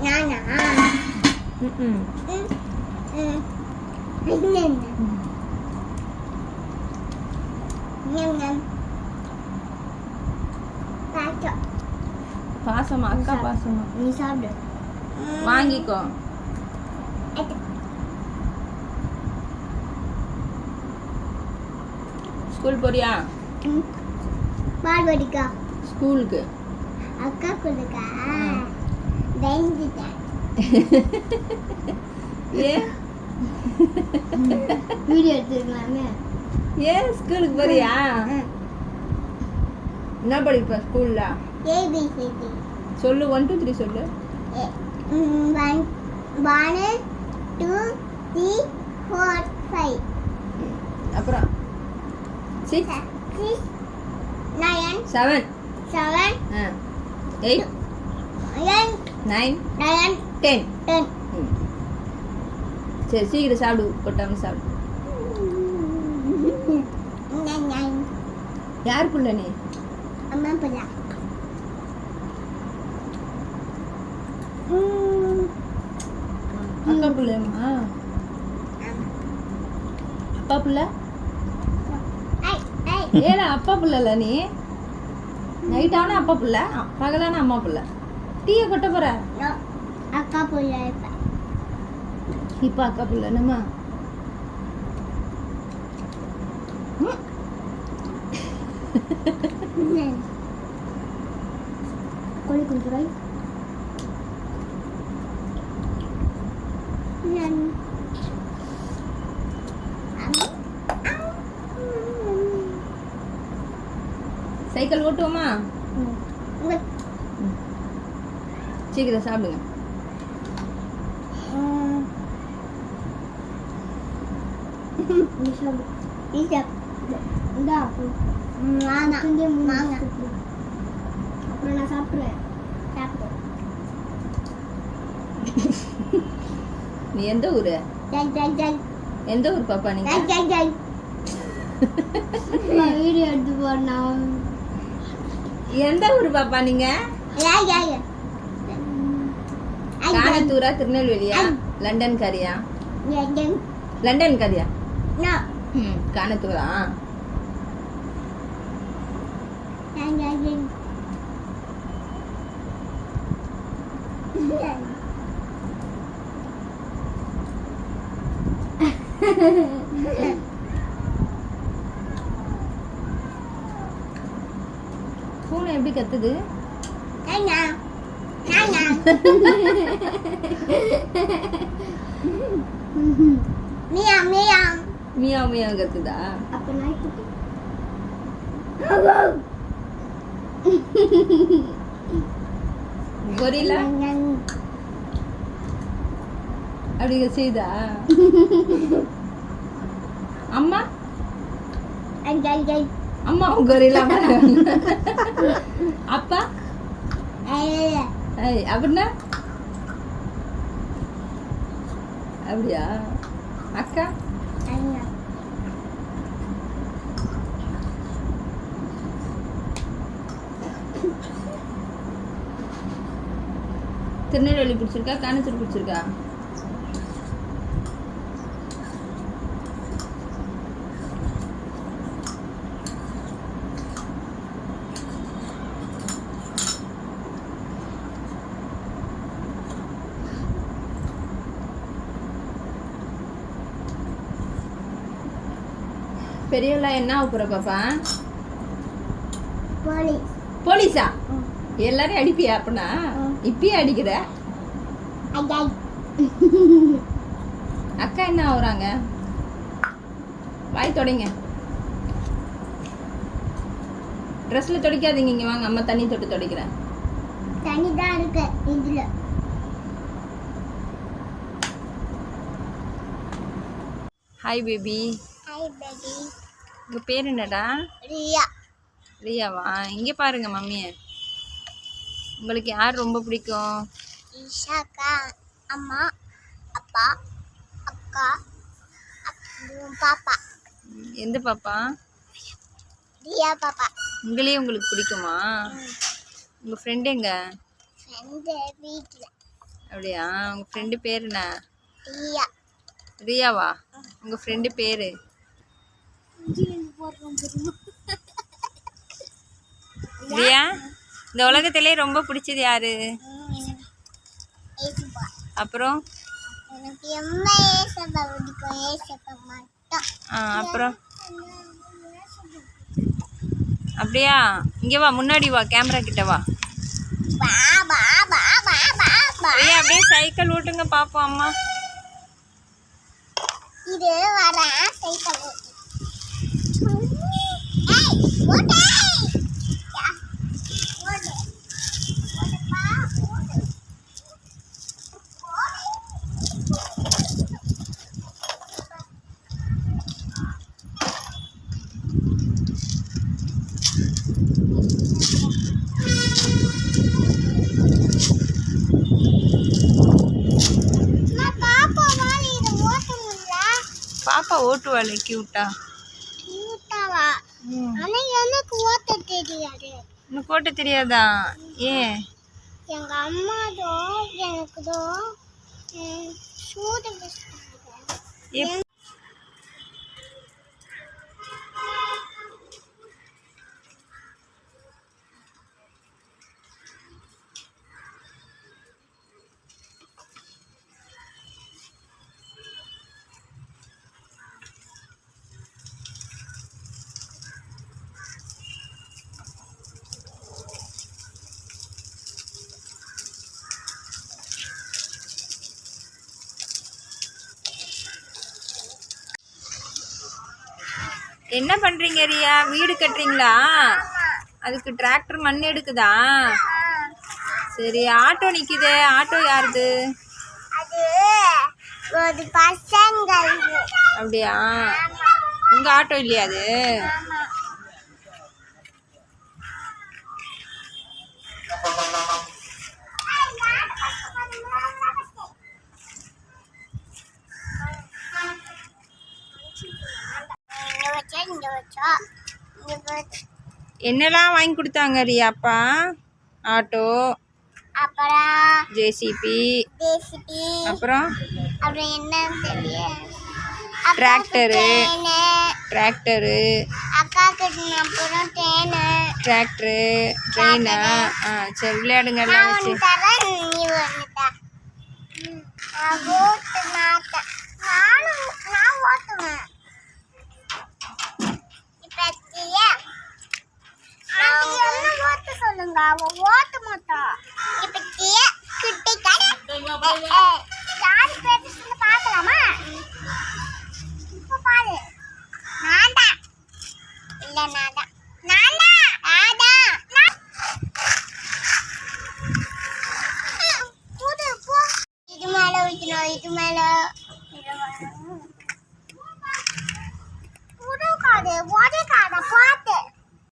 நானா ம் ம். பாசமா அக்கா பாசமா நீ சாப்பிடு. வாங்கிக்கோ. ஸ்கூல் போறியா ம். பார்வதிக்கா ஸ்கூலுக்கு அக்கா கொடுக்கா ஏன் வீடியோ எடுத்துக்கலாமே ஏன் ஸ்கூலுக்கு போறியா? என்ன படிப்ப ஸ்கூல்ல ஏபிசிடி சொல்லு ஒன் டூ த்ரீ சொல்லு. One one two three four five அப்புறம்? Six six nine seven seven eight nine ten ten சரி சீக்கிரம் சாப்பிடு கொட்டாம சாப்பிடு. யார் புள்ள நீ? அம்மா பிள்ளை அக்கா புள்ளையம்மா? அப்பா புள்ள? ஏல அப்பா புள்ளல நீ? நைட்டான அப்பா புள்ள பகலான அம்மா புள்ள. டீயை கொட்ட போற அக்கா பிள்ளை இப்ப இப்ப அக்கா புள்ள நம்ம கோழி கொஞ்சம் ரை சைக்கிள் ஓட்டுவோமா சீக்கிரம் சாப்பிடுங்க அப்புறம் நான் சாப்பிடுவேன் சாப்பிடு நீ எந்த ஊரு? எந்த ஊர் பாப்பா நீங்க? வீடியோ எடுத்து போடணும். எந்த ஊர் பாப்பா நீங்க? கானத்தூரா திருநெல்வேலியா? லண்டன். காரியா. லண்டன் காரியா கானத்தூரா. பூனை எப்படி கத்துது? Nana. Nana. Meow meow. மியா மியா கத்துதா Apa naik itu? கொரிலா அப்படி செய்தா அம்மா Anjay anjay. அம்மா கொரிலா அப்பா Eh. அப்படின்னா? அப்படியா? அக்கா. திருநெல்வேலி பிடிச்சிருக்கா? கானத்தூர் பிடிச்சிருக்கா? பெரியவளா என்ன ஆகுற பாப்பா? Police. போலீஸா? எல்லாரையும் அடிப்பியா அப்பனா. இப்பயே அடிக்கிற. அக்கா என்ன ஆகுறாங்க வாய் தொடங்க. ட்ரெஸ்ல துடைக்காதீங்க இங்க வாங்க. அம்மா தண்ணி தொட்டு துடைக்கிறேன். தண்ணி தான் இருக்கு இதுல. ஹாய் பேபி ஹாய் பேபி உங்க பேர் என்னடா? ரியா. ரியாவா? இங்க பாருங்க மம்மி உங்களுக்கு யார் ரொம்ப பிடிக்கும்? இஷாக்கா அம்மா அப்பா அக்கா பாப்பா. எந்த பாப்பா? ரியா பாப்பா. உங்களையே உங்களுக்கு பிடிக்குமா? உங்க ஃப்ரெண்ட் எங்க? ஃப்ரெண்டு வீட்டில் அப்படியா? உங்க ஃப்ரெண்டு பேர் என்ன? ரியா. ரியாவா? உங்க ஃப்ரெண்டு பேரு? ரியா இந்த உலகத்திலே ரொம்ப பிடிச்சது யாரு? அப்புறம்? அப்புறம்? அப்படியா? இங்கே வா முன்னாடி வா கேமரா கிட்ட வா. பா பா பா பா பா பா ரியா அப்படியே சைக்கிள் ஓட்டுங்க பாப்போம் அம்மா. இது வர சைக்கிள் ஓட்டு ஏய் ஓட்டு யா, ஓடு ஓடுப்பா ஓடு அம்மா, பாப்பாவால இதை ஓட்ட முடியல பாப்பா ஓட்டுவாள் கியூட்டா கியூட்டாவா ஆனா எனக்கு ஓட்ட தெரியாது. உனக்கு ஓட்ட தெரியாதா? ஏன் எங்க அம்மாதோ எனக்குதோ சூடு என்ன பண்றீங்க ரியா? வீடு கட்டுறீங்களா? அதுக்கு டிராக்டர் மண் எடுக்குதா? சரி ஆட்டோ நிக்குதே. ஆட்டோ யாருது? அப்படியா? உங்க ஆட்டோ இல்லையா அது? வச்சா இங்க வச்சா இங்க வச்சா என்னெல்லாம் வாங்கி கொடுத்தாங்க ரியா அப்பா? ஆட்டோ அப்புறம் ஜேசிபி ஜேசிபி அப்புறம்? அப்புறம் தெரியல. டிராக்டரு டிராக்டரு அக்காவுக்கு அப்புறம் ட்ரெயினு டிராக்டரு ட்ரெயினா ஆ சரி விளையாடுங்க எல்லாம் நான் வச்சு. நான் ஓட்டு நானும் நான் ஓட்டுவேன் இப்போ என்ன ஓட்ட சொல்லுங்க அவ ஓட்ட மாட்டான் இப்போ குட்டி கடை. யார் பேசுன்னு பார்க்கலாமா? இப்போ பாரு. நான் தான். இல்லை நான் தான்.